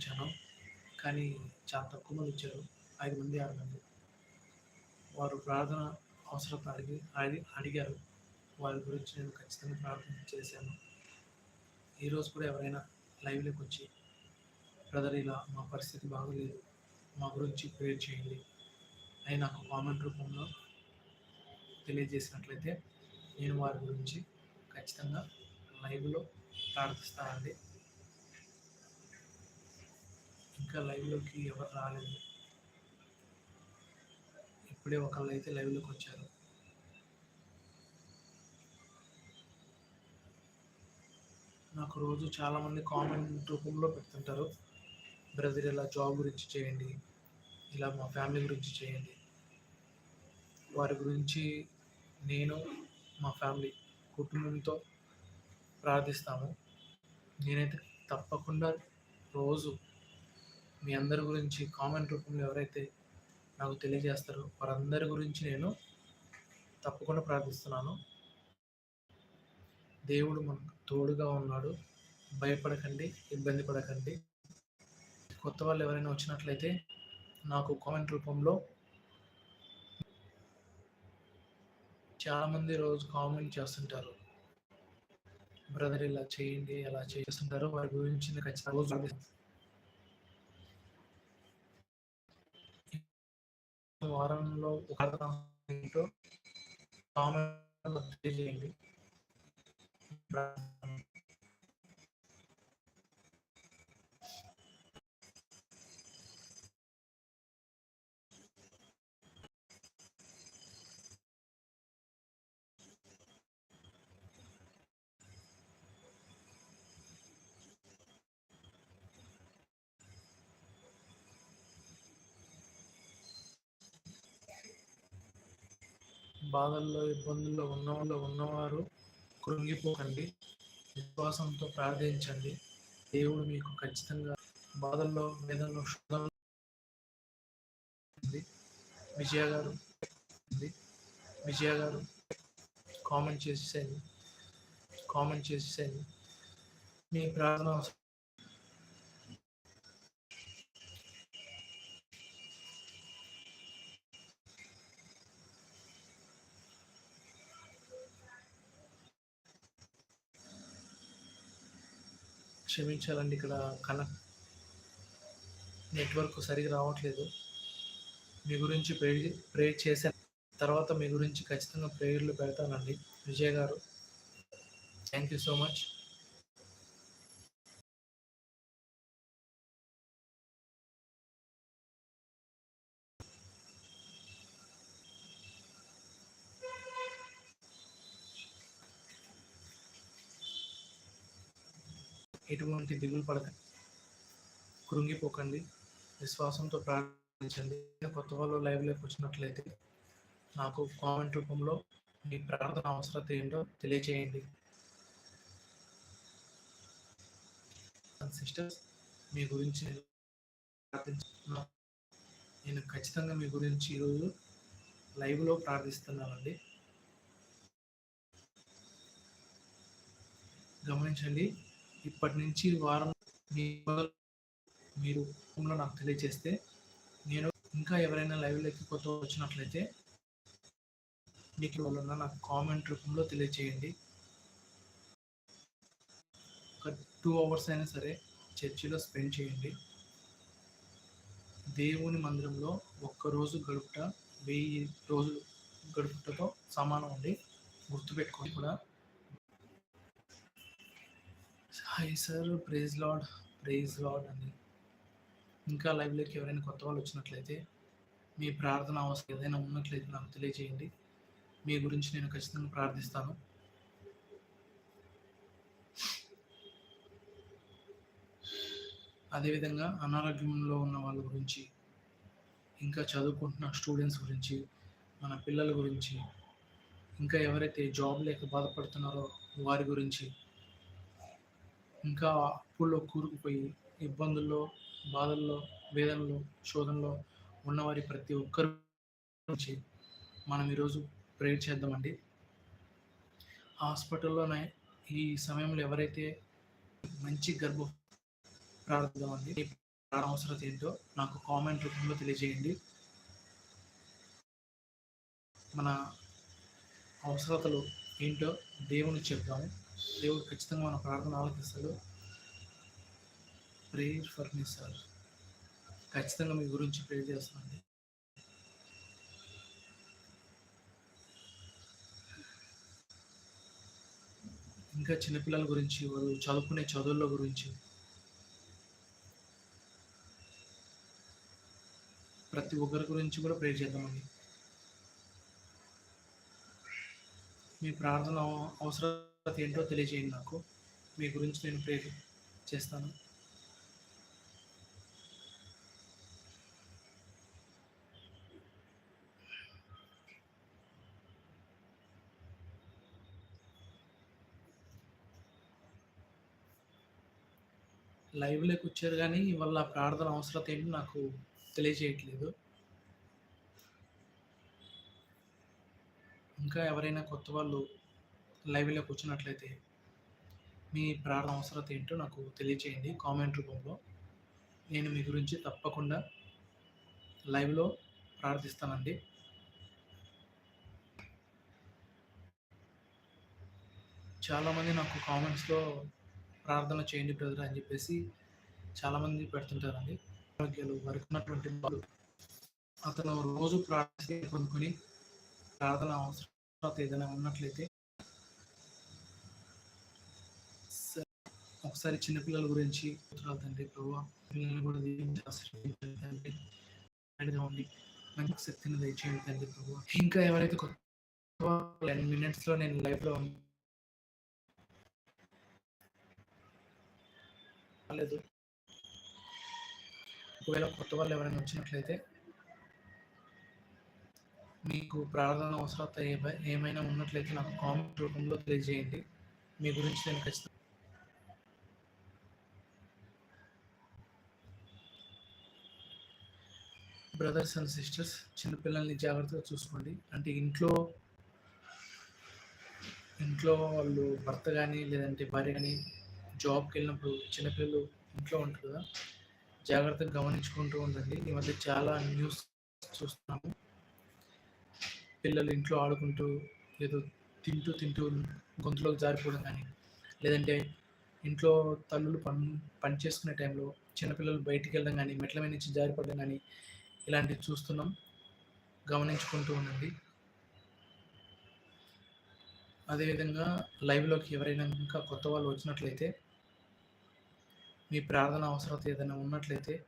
ఇచ్చాను కానీ చాలా తక్కువ మంది ఇచ్చారు ఐదు మంది ఆరు మంది. వారు ప్రార్థన అవసరత అడిగి అడిగి అడిగారు. వారి గురించి నేను ఖచ్చితంగా ప్రార్థన చేశాను. ఈరోజు కూడా ఎవరైనా లైవ్లోకి వచ్చి బ్రదర్ ఇలా మా పరిస్థితి బాగోలేదు. మా గురించి ప్రేర్ చేయండి. అని నాకు కామెంట్ రూపంలో తెలియజేసినట్లయితే నేను వారి గురించి ఖచ్చితంగా లైవ్లో ప్రార్థిస్తానండి. ఇంకా లైవ్లోకి ఎవరు రాలేదు. ఇప్పుడే ఒకళ్ళు అయితే లైవ్లోకి వచ్చారు. నాకు రోజు చాలామంది కామెంట్ రూపంలో పెడుతుంటారు. బ్రదర్ ఇలా జాబ్ గురించి చేయండి. ఇలా మా ఫ్యామిలీ గురించి చేయండి. వారి గురించి నేను మా ఫ్యామిలీ కుటుంబంతో ప్రార్థిస్తాము. నేనైతే తప్పకుండా రోజు మీ అందరి గురించి కామెంట్ రూపంలో ఎవరైతే నాకు తెలియజేస్తారో వారందరి గురించి నేను తప్పకుండా ప్రార్థిస్తున్నాను. దేవుడు మనకు తోడుగా ఉన్నాడు. భయపడకండి ఇబ్బంది పడకండి. కొత్త వాళ్ళు ఎవరైనా వచ్చినట్లయితే నాకు కామెంట్ రూపంలో చాలామంది రోజు కామెంట్ చేస్తుంటారు. బ్రదర్ ఇలా చేయండి అలా చేస్తుంటారు. వారి గురించి ఖచ్చితంగా రోజు వారంలో ఒక కామెంట్ చేయండి. బాధల్లో ఇబ్బందుల్లో ఉన్నవాళ్ళు ఉన్నవారు కృంగిపోకండి. విశ్వాసంతో ప్రార్థించండి. దేవుడు మీకు ఖచ్చితంగా బాధల్లో వేదనలో విజయ గారు విజయ గారు కామెంట్ చేసేసాను కామెంట్ చేసేసాను మీ ప్రార్థన క్షమించాలండి ఇక్కడ కనెక్ట్ నెట్వర్క్ సరిగా రావట్లేదు. మీ గురించి ప్రే ప్రే చేసిన తర్వాత మీ గురించి ఖచ్చితంగా ప్రేయర్లు పెడతానండి. విజయ్ గారు థ్యాంక్ యూ సో మచ్. ఎటువంటి దిగులు పడకండి. కృంగిపోకండి. విశ్వాసంతో ప్రార్థించండి. కొత్త వాళ్ళు లైవ్లోకి వచ్చినట్లయితే నాకు కామెంట్ రూపంలో మీ ప్రార్థన అవసరత ఏంటో తెలియచేయండి. సిస్టర్స్ మీ గురించి నేను నేను ఖచ్చితంగా మీ గురించి ఈరోజు లైవ్లో ప్రార్థిస్తున్నానండి. గమనించండి. ఇప్పటి నుంచి వారం మీరు నాకు తెలియజేస్తే నేను ఇంకా ఎవరైనా లైవ్లోకి కొత్త వచ్చినట్లయితే మీకు వల్ల నాకు కామెంట్ రూపంలో తెలియజేయండి. ఒక టూ అవర్స్ అయినా సరే చర్చిలో స్పెండ్ చేయండి. దేవుని మందిరంలో ఒక్కరోజు గడుపుట వెయ్యి రోజులు గడుపుటతో సమానం అండి గుర్తుపెట్టుకొని కూడా. Hi sir praise lord praise lord అని. ఇంకా లైవ్లోకి ఎవరైనా కొత్త వాళ్ళు వచ్చినట్లయితే మీ ప్రార్థన అవసరం ఏదైనా ఉన్నట్లయితే నాకు తెలియజేయండి. మీ గురించి నేను ఖచ్చితంగా ప్రార్థిస్తాను. అదేవిధంగా అనారోగ్యంలో ఉన్న వాళ్ళ గురించి ఇంకా చదువుకుంటున్న స్టూడెంట్స్ గురించి మన పిల్లల గురించి ఇంకా ఎవరైతే జాబ్ లేక బాధపడుతున్నారో వారి గురించి ఇంకా అప్పుల్లో కూరుకుపోయి ఇబ్బందుల్లో బాధల్లో వేదనలో శోధనలో ఉన్నవారి ప్రతి ఒక్కరి నుంచి మనం ఈరోజు ప్రేర్ చేద్దామండి. హాస్పిటల్లోనే ఈ సమయంలో ఎవరైతే మంచి గర్భ ప్రార్థమండి ప్రాణ అవసరత ఏంటో నాకు కామెంట్ రూపంలో తెలియజేయండి. మన అవసరతలు ఏంటో దేవుని చెప్తాము దేవుడు ఖచ్చితంగా మన ప్రార్థన ఆలకిస్తాడు. ప్రేయర్ ఫర్ మీ సార్ ఖచ్చితంగా మీ గురించి ప్రేర్ చేస్తామండి ఇంకా చిన్నపిల్లల గురించి వాళ్ళు చదువుకునే చదువుల గురించి. ప్రతి ఒక్కరి గురించి కూడా ప్రేర్ చేద్దామండి. మీ ప్రార్థన అవసరం అవసరత ఏంటో తెలియజేయండి నాకు. మీ గురించి నేను ప్రే చేస్తాను. లైవ్లోకి వచ్చారు కానీ వాళ్ళ ప్రార్థన అవసరత ఏంటి నాకు తెలియజేయట్లేదు. ఇంకా ఎవరైనా కొత్త వాళ్ళు లైవ్లో కూర్చున్నట్లయితే మీ ప్రార్థన అవసరత ఏంటో నాకు తెలియజేయండి కామెంట్ రూపంలో. నేను మీ గురించి తప్పకుండా లైవ్లో ప్రార్థిస్తానండి. చాలామంది నాకు కామెంట్స్లో ప్రార్థన చేయండి బ్రదర్ అని చెప్పేసి చాలామంది పెడుతుంటారండి. ఆరోగ్యాలు వారికి ఉన్నటువంటి అతను రోజు ప్రార్థన పొందుకొని ప్రార్థన అవసరం ఏదైనా ఉన్నట్లయితే ఒకసారి చిన్నపిల్లల గురించి తండ్రి ప్రభావ కూడా తండ్రి. ఉంది మంచి శక్తిని దయచేయండి తండ్రి ప్రభావ ఇంకా ఎవరైతే కొత్త టెన్ మినిట్స్లో నేను లైఫ్లో లేదు. ఒకవేళ కొత్త వాళ్ళు ఎవరైనా వచ్చినట్లయితే మీకు ప్రార్థన అవసరత ఏమైనా ఉన్నట్లయితే నాకు కామెంట్ రూపంలో తెలియజేయండి. మీ గురించి నేను ఖచ్చితంగా బ్రదర్స్ అండ్ సిస్టర్స్ చిన్నపిల్లల్ని జాగ్రత్తగా చూసుకోండి. అంటే ఇంట్లో ఇంట్లో వాళ్ళు భర్త కానీ లేదంటే భార్య కానీ జాబ్కి వెళ్ళినప్పుడు చిన్నపిల్లలు ఇంట్లో ఉంటారు కదా జాగ్రత్తగా గమనించుకుంటూ ఉండండి. ఈ మధ్య చాలా న్యూస్ చూస్తున్నాము. పిల్లలు ఇంట్లో ఆడుకుంటూ ఏదో తింటూ తింటూ గొంతులోకి జారిపోవడం కానీ లేదంటే ఇంట్లో తల్లులు పని పని చేసుకునే టైంలో చిన్నపిల్లలు బయటికి వెళ్ళడం కానీ మెట్ల మీద నుంచి జారిపడడం కానీ ఇలాంటివి చూస్తున్నాం. గమనించుకుంటూ ఉండండి. అదేవిధంగా లైవ్లోకి ఎవరైనా ఇంకా కొత్త వాళ్ళు వచ్చినట్లయితే మీ ప్రార్థన అవసరత ఏదైనా ఉన్నట్లయితే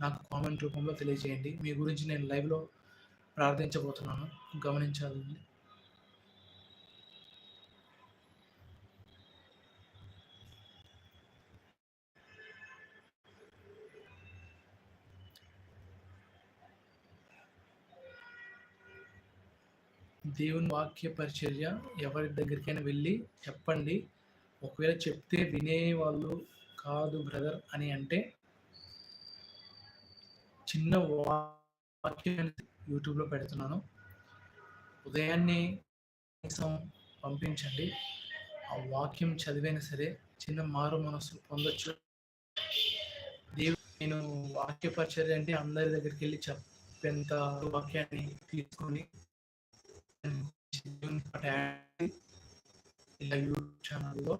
నాకు కామెంట్ రూపంలో తెలియజేయండి. మీ గురించి నేను లైవ్లో ప్రార్థించబోతున్నాను. గమనించాలండి దేవుని వాక్య పరిచర్య ఎవరి దగ్గరికైనా వెళ్ళి చెప్పండి. ఒకవేళ చెప్తే వినేవాళ్ళు కాదు బ్రదర్ అని అంటే చిన్న వాక్యం యూట్యూబ్లో పెడుతున్నాను. ఉదయాన్నే కనీసం పంపించండి. ఆ వాక్యం చదివైనా సరే చిన్న మారు మనసు పొందొచ్చు. దేవుడు నేను వాక్య పరిచర్య అంటే అందరి దగ్గరికి వెళ్ళి చెప్పేంత వాక్యాన్ని తీసుకొని ఇలా యూట్యూబ్ ఛానల్లో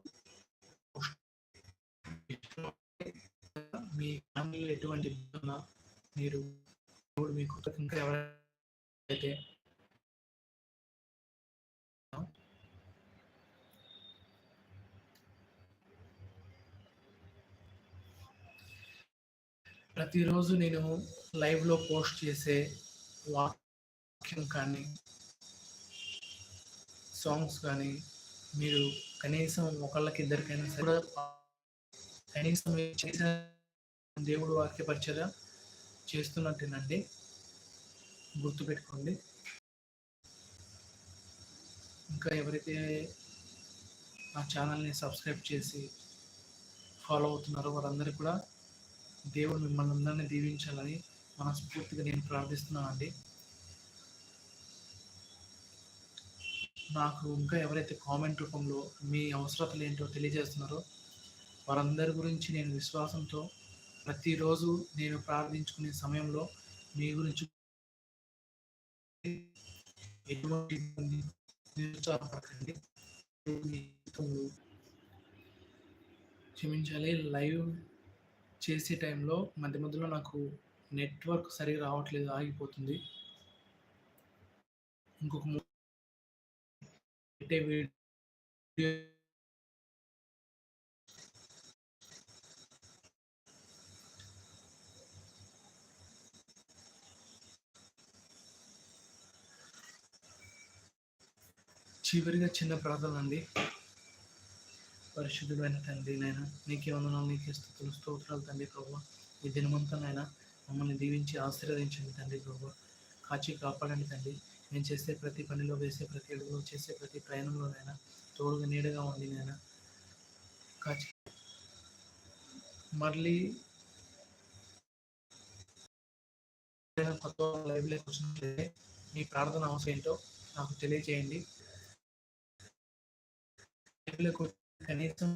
మీ ఫ్యామిలీలో ఎటువంటి మీరు ఇప్పుడు మీకు ఇంకా ఎవరైతే ప్రతిరోజు నేను లైవ్లో పోస్ట్ చేసే వాక్యం కానీ సాంగ్స్ కానీ మీరు కనీసం ఒకళ్ళకి ఇద్దరికైనా సరే కనీసం చేసిన దేవుడు వాక్య పరిచయ చేస్తున్నట్టేనండి. గుర్తుపెట్టుకోండి. ఇంకా ఎవరైతే నా ఛానల్ని సబ్స్క్రైబ్ చేసి ఫాలో అవుతున్నారో వారందరూ కూడా దేవుడు మిమ్మల్ని అందరినీ దీవించాలని మనస్ఫూర్తిగా నేను ప్రార్థిస్తున్నానండి. నాకు ఇంకా ఎవరైతే కామెంట్ రూపంలో మీ అవసరతలు ఏంటో తెలియజేస్తున్నారో వారందరి గురించి నేను విశ్వాసంతో ప్రతిరోజు నేను ప్రార్థించుకునే సమయంలో మీ గురించి ఎటువంటి నిరుత్సాహపడకండి. మీ క్షమించాలి. లైవ్ చేసే టైంలో మధ్య మధ్యలో నాకు నెట్వర్క్ సరిగా రావట్లేదు ఆగిపోతుంది. ఇంకొక పెట్టే వీడియో చివరిగా చిన్న ప్రార్థన అండి. పరిశుద్ధుడైన తండ్రి నాయన నీకే వందనాలు నీకే స్థుతులు స్తోత్రాలు తండ్రి ప్రభు. ఈ దినమంతా నాయన మమ్మల్ని దీవించి ఆశీర్వదించండి తండ్రి ప్రభు. కాచి కాపాడండి తండ్రి. నేను చేసే ప్రతి పనిలో వేసే ప్రతి అడుగులో చేసే ప్రతి ప్రయాణంలోనైనా తోడుగా నీడగా ఉంది నాయన కాచి మళ్ళీ కొత్త లైవ్లోకి వచ్చినట్లయితే మీ ప్రార్థన అవసరం ఏంటో నాకు తెలియజేయండి లైవ్లోకి కనీసం